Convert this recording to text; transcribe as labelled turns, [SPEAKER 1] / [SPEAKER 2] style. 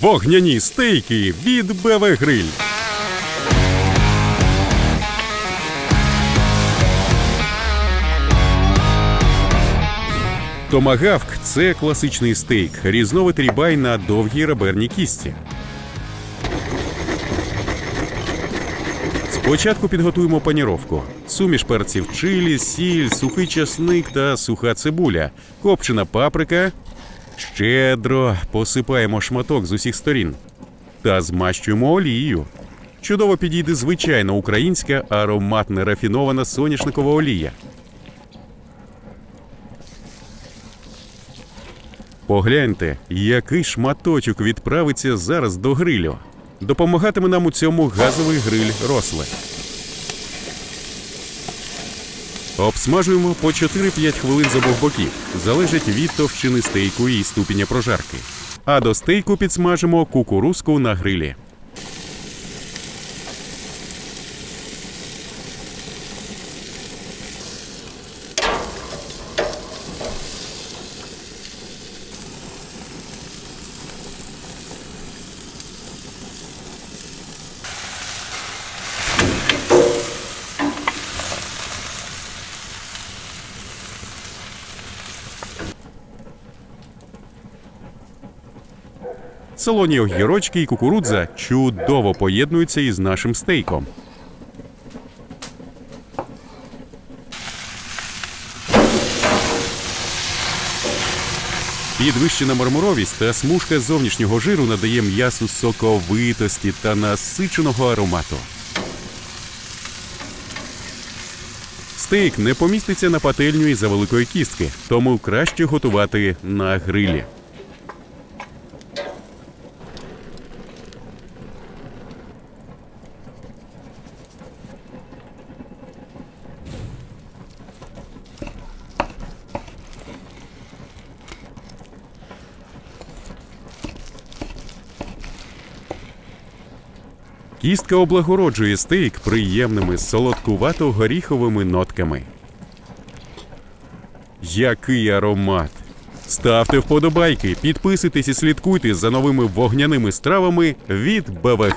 [SPEAKER 1] Вогняні стейки від БВ Гриль. Томагавк це класичний стейк, різновид рібай на довгій реберній кісті. Спочатку підготуємо паніровку. Суміш перців чилі, сіль, сухий часник та суха цибуля, копчена паприка. Щедро посипаємо шматок з усіх сторін та змащуємо олією. Чудово підійде звичайна українська ароматна рафінована соняшникова олія. Погляньте, який шматочок відправиться зараз до грилю. Допомагатиме нам у цьому газовий гриль росле. Обсмажуємо по 4-5 хвилин з обох боків. Залежить від товщини стейку і ступеня прожарки. А до стейку підсмажимо кукурузку на грилі. Солоні огірочки і кукурудза чудово поєднуються із нашим стейком. Підвищена мармуровість та смужка зовнішнього жиру надає м'ясу соковитості та насиченого аромату. Стейк не поміститься на пательню із-за великої кістки, тому краще готувати на грилі. Кістка облагороджує стейк приємними солодкувато-горіховими нотками. Який аромат! Ставте вподобайки, підписуйтесь і слідкуйте за новими вогняними стравами від БВ.